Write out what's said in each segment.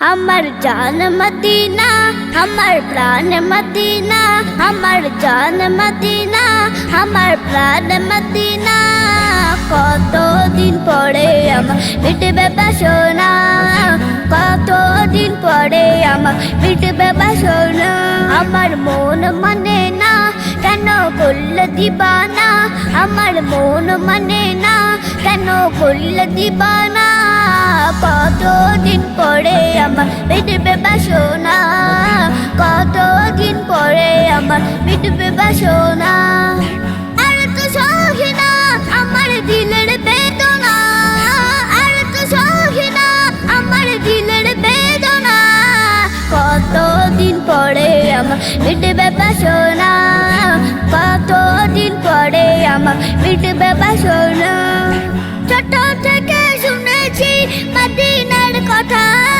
আমার জান মদিনা আমার প্রাণ মদিনা আমার জান মদিনা আমার প্রাণ মদিনা কতদিন পরে আমার মিটবে বাসনা কতদিন পরে আমার মিটবে বাসনা আমার মন মানে না কেন করল দিবানা আমার মন মানে না কেন করল দিবানা কতদিন পরে মিটবে বাসনা। কতদিন পরে আমার মিটবে বাসনা। আর তো সহি না আমার দিলের বেদনা। আর তো সহি না আমার দিলের বেদনা। কতদিন পরে আমার মিটবে বাসনা। কতদিন পরে আমার মিটবে বাসনা। ছোট থেকে শুনেছি মদিনার কথা।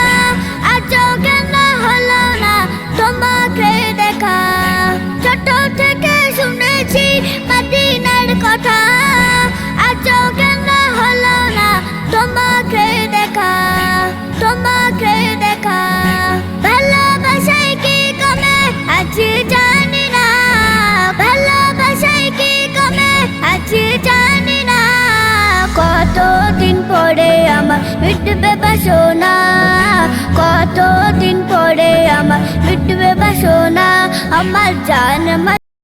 তোমাকে দেখা তোমাকে দেখা। ভালোবাসায় কি কমে আছি জানি না। ভালোবাসায় কি পরে আমার মিটবে বাসনা কতদিন পরে আমার মিটবে বাসনা আমার জান